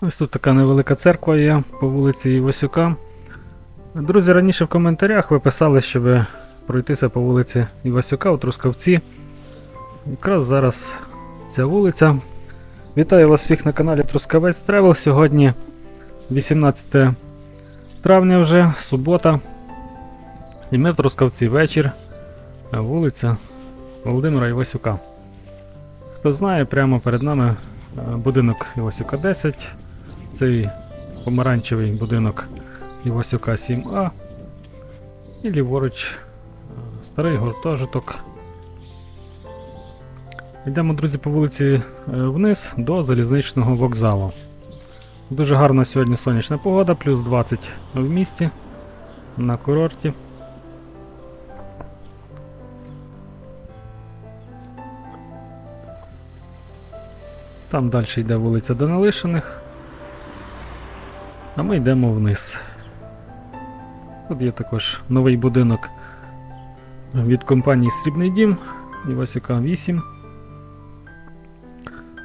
Ось тут така невелика церква є по вулиці Івасюка. Друзі, раніше в коментарях ви писали, щоб пройтися по вулиці Івасюка у Трускавці. Якраз зараз ця вулиця. Вітаю вас всіх на каналі Трускавець Тревел. Сьогодні 18 травня вже, субота. І ми в Трускавці вечір. Вулиця Володимира Івасюка. Хто знає, прямо перед нами е, будинок Івасюка 10. Цей помаранчевий будинок Івасюка 7А. І ліворуч е, старий гуртожиток. Йдемо, друзі, по вулиці е, вниз до залізничного вокзалу. Дуже гарна сьогодні сонячна погода, плюс 20 в місті на курорті. Там далі йде вулиця Данилишиних. А ми йдемо вниз. Тут є також новий будинок від компанії Срібний Дім Івасюка 8.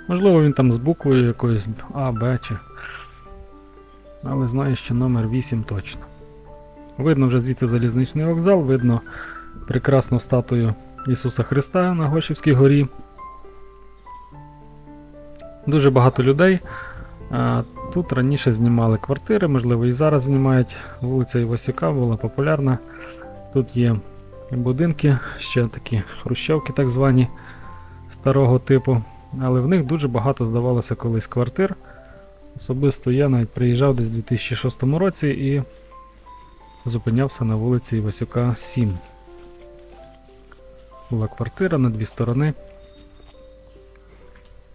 Можливо, він там з буквою якоюсь А, Б чи. Але знаю, що номер 8 точно. Видно вже звідси залізничний вокзал, видно прекрасну статую Ісуса Христа на Гошівській горі. Дуже багато людей. Тут раніше знімали квартири, можливо, і зараз знімають. Вулиця Івасюка була популярна. Тут є будинки, ще такі хрущовки, так звані старого типу. Але в них дуже багато здавалося колись квартир. Особисто я навіть приїжджав десь у 2006 році і зупинявся на вулиці Івасюка 7. Була квартира на дві сторони.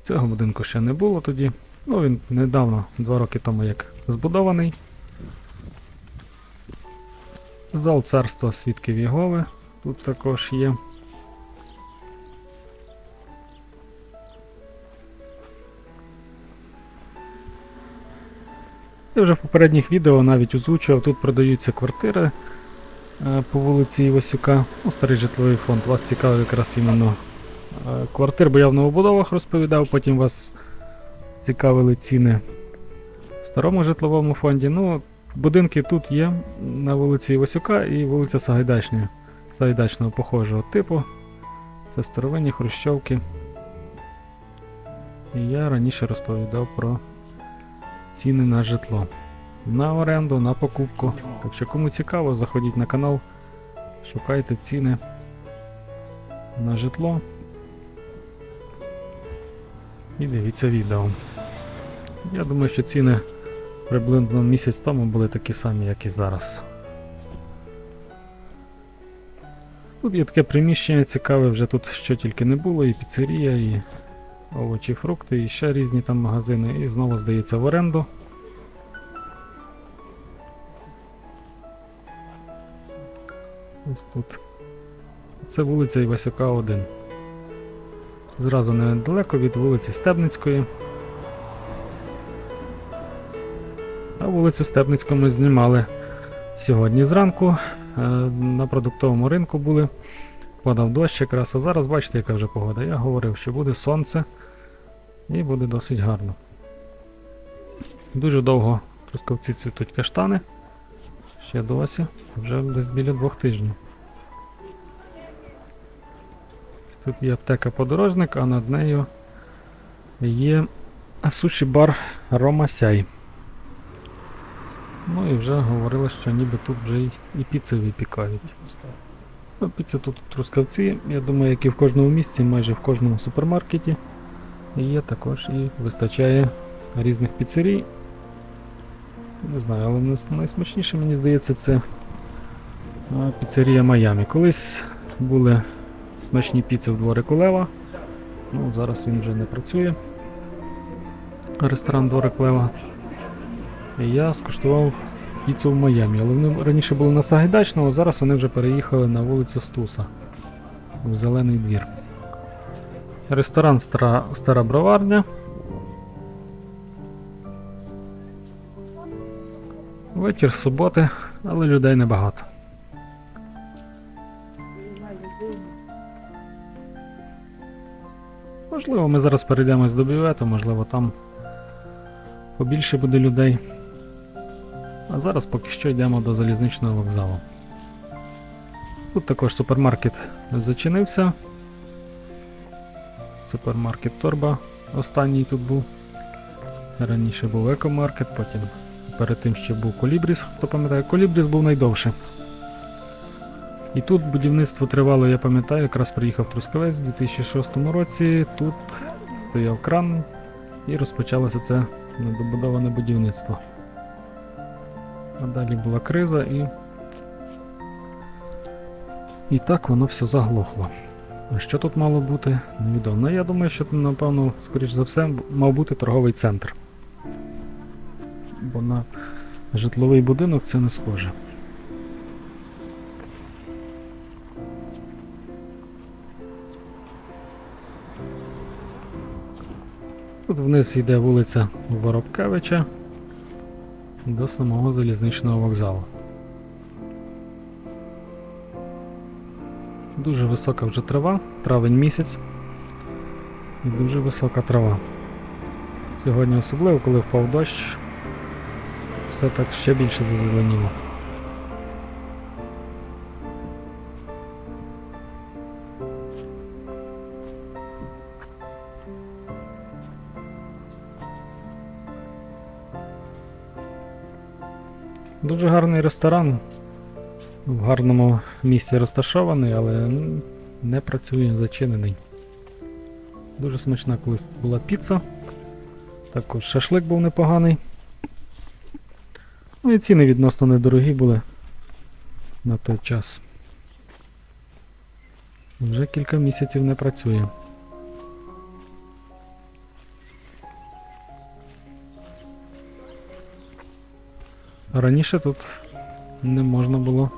Цього будинку ще не було тоді. Ну, він недавно, два роки тому як збудований. Зал царства свідків Єгови тут також є. Я вже в попередніх відео навіть озвучував, тут продаються квартири е, по вулиці Івасюка. Ну, старий житловий фонд. Вас цікавить якраз іменно е, квартир, бо я в новобудовах розповідав, потім вас цікавили ціни в старому житловому фонді. Ну, будинки тут є на вулиці Івасюка і вулиця Сагайдачної, Сагайдачного похожого типу. Це старовинні хрущовки. І я раніше розповідав про ціни на житло. На оренду, на покупку. Так що кому цікаво, заходіть на канал, шукайте ціни на житло. І дивіться відео. Я думаю, що ціни приблизно місяць тому були такі самі, як і зараз. Тут є таке приміщення цікаве, вже тут що тільки не було, і піцерія, і овочі, фрукти, і ще різні там магазини, і знову здається в оренду. Ось тут. Це вулиця Івасюка 1. Зразу недалеко від вулиці Стебницької. А вулицю Стебницьку ми знімали сьогодні зранку. Е, На продуктовому ринку були. Подав дощ якраз, а зараз бачите, яка вже погода. Я говорив, що буде сонце і буде досить гарно. Дуже довго трускавці цвітуть каштани. Ще досі, вже десь біля двох тижнів. Тут є аптека подорожник, а над нею є суші бар Ромасяй. Ну і вже говорили, що ніби тут вже і, і піци випікають. Ну, піца тут Трускавці, я думаю, як і в кожному місці, майже в кожному супермаркеті. Є також і вистачає різних піцерій. Не знаю, але найсмачніше, мені здається, це піцерія Майамі. Колись були смачні піци в дворику Лева. Ну, зараз він вже не працює. Ресторан Дворик Лева. І я скуштував піцу в Майамі, але вони раніше були на Сагайдачного, зараз вони вже переїхали на вулицю Стуса в Зелений двір. Ресторан Стара, Стара Броварня. Вечір суботи, але людей небагато. Можливо, ми зараз перейдемось до бювету, можливо, там побільше буде людей. А зараз поки що йдемо до залізничного вокзалу. Тут також супермаркет зачинився. Супермаркет Торба останній тут був. Раніше був екомаркет, потім перед тим ще був Колібріс. Хто пам'ятає, Колібріс був найдовше. І тут будівництво тривало, я пам'ятаю, якраз приїхав Трускавець у 2006 році. Тут стояв кран і розпочалося це недобудоване будівництво. А далі була криза і. І так воно все заглохло. А що тут мало бути, невідомо. Ну, я думаю, що напевно, скоріш за все, мав бути торговий центр. Бо на житловий будинок це не схоже. Тут вниз йде вулиця Воробкевича до самого залізничного вокзалу. Дуже висока вже трава, травень місяць. І дуже висока трава. Сьогодні особливо, коли впав дощ, все так ще більше зазеленіло. Дуже гарний ресторан. В гарному місці розташований, але не працює, зачинений. Дуже смачна колись була піца. Також шашлик був непоганий. Ну і ціни відносно недорогі були на той час. Вже кілька місяців не працює. Раніше тут не можна було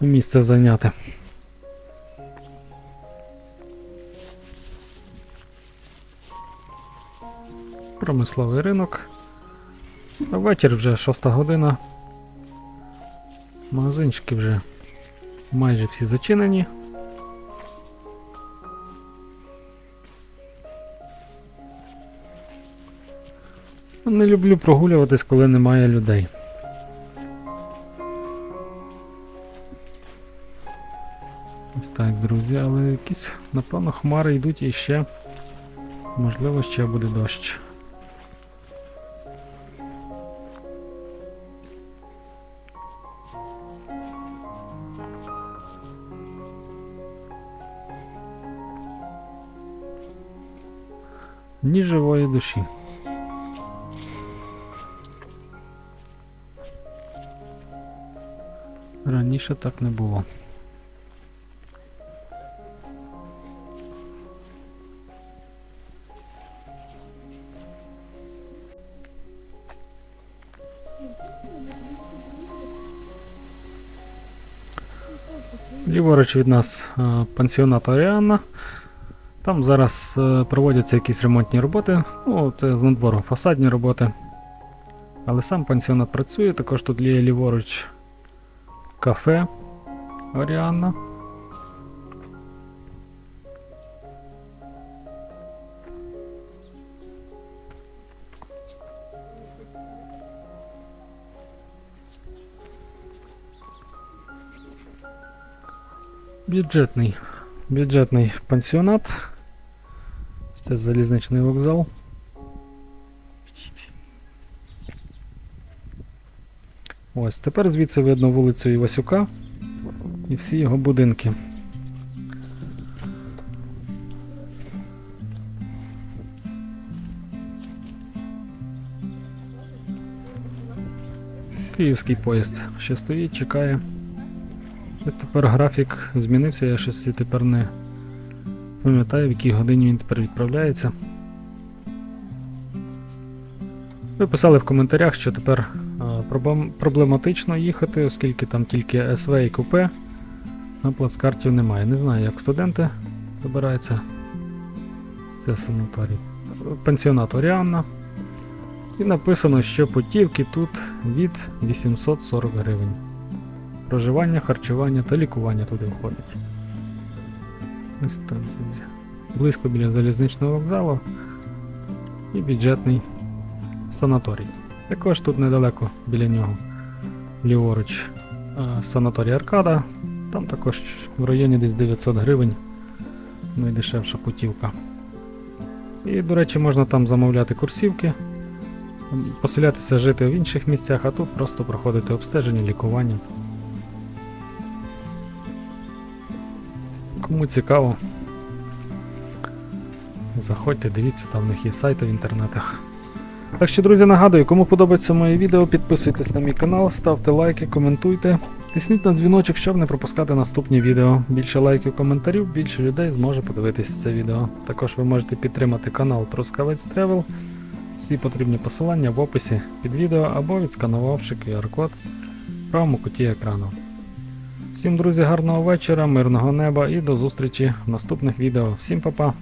місце зайняти. Промисловий ринок. Вечір вже 6 година. Магазинчики вже майже всі зачинені. Не люблю прогулюватись, коли немає людей. Ось так, друзі, але якісь, напевно, хмари йдуть і ще. Можливо, ще буде дощ. Ні живої душі. Раніше так не було. Ліворуч від нас е, пансіонат Оріанна. Там зараз е, проводяться якісь ремонтні роботи. Ну, це з надвору фасадні роботи. Але сам пансіонат працює, також тут є ліворуч кафе Оріанна. Бюджетний. Бюджетний пансіонат. Це залізничний вокзал. Ось, тепер звідси видно вулицю Івасюка і всі його будинки. Київський поїзд ще стоїть, чекає. Тепер графік змінився, я щось тепер не пам'ятаю, в якій годині він тепер відправляється. Ви писали в коментарях, що тепер проблематично їхати, оскільки там тільки СВ і купе, а плацкартів немає. Не знаю, як студенти добираються з це санаторій. Пенсіонат Оріанна. І написано, що путівки тут від 840 гривень. Проживання, харчування та лікування туди входить. Ось так. Близько біля залізничного вокзалу і бюджетний санаторій. Також тут недалеко біля нього, ліворуч, е, санаторій Аркада. Там також в районі десь 900 гривень найдешевша путівка. І, до речі, можна там замовляти курсівки, поселятися жити в інших місцях, а тут просто проходити обстеження, лікування. Кому цікаво, заходьте, дивіться, там в них є сайти в інтернетах. Так що, друзі, нагадую, кому подобається моє відео, підписуйтесь на мій канал, ставте лайки, коментуйте. Тисніть на дзвіночок, щоб не пропускати наступні відео. Більше лайків, коментарів, більше людей зможе подивитися це відео. Також ви можете підтримати канал Трускавець Тревел. Всі потрібні посилання в описі під відео або відсканувавши QR-код в правому куті екрану. Всім, друзі, гарного вечора, мирного неба і до зустрічі в наступних відео. Всім па-па!